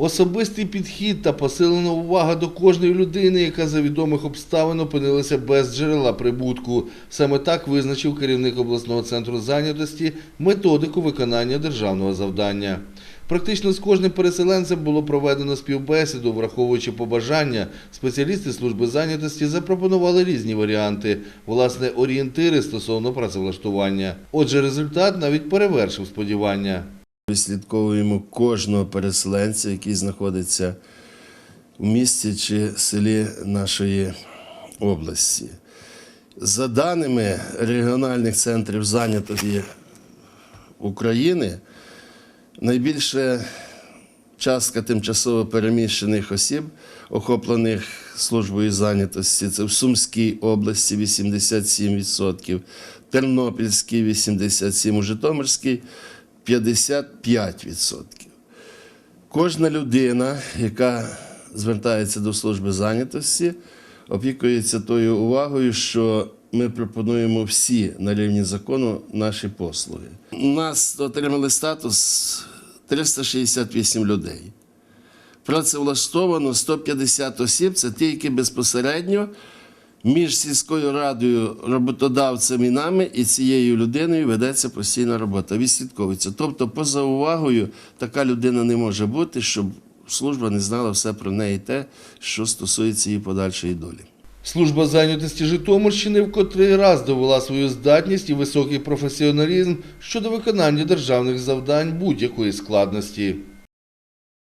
Особистий підхід та посилена увага до кожної людини, яка за відомих обставин опинилася без джерела прибутку. Саме так визначив керівник обласного центру зайнятості методику виконання державного завдання. Практично з кожним переселенцем було проведено співбесіду, враховуючи побажання. Спеціалісти служби зайнятості запропонували різні варіанти, власне, орієнтири стосовно працевлаштування. Отже, результат навіть перевершив сподівання. Відслідковуємо кожного переселенця, який знаходиться в місті чи селі нашої області. За даними регіональних центрів зайнятості України, найбільша частка тимчасово переміщених осіб, охоплених службою зайнятості, це в Сумській області 87%, Тернопільській 87%, у Житомирській 55%. Кожна людина, яка звертається до служби зайнятості, опікується тою увагою, що ми пропонуємо всі на рівні закону наші послуги. У нас отримали статус 368 людей. Працевлаштовано 150 осіб, це ті, які безпосередньо між сільською радою, роботодавцем і нами і цією людиною ведеться постійна робота, відслідковується. Тобто, поза увагою, така людина не може бути, щоб служба не знала все про неї те, що стосується її подальшої долі. Служба зайнятості Житомирщини в котрий раз довела свою здатність і високий професіоналізм щодо виконання державних завдань будь-якої складності.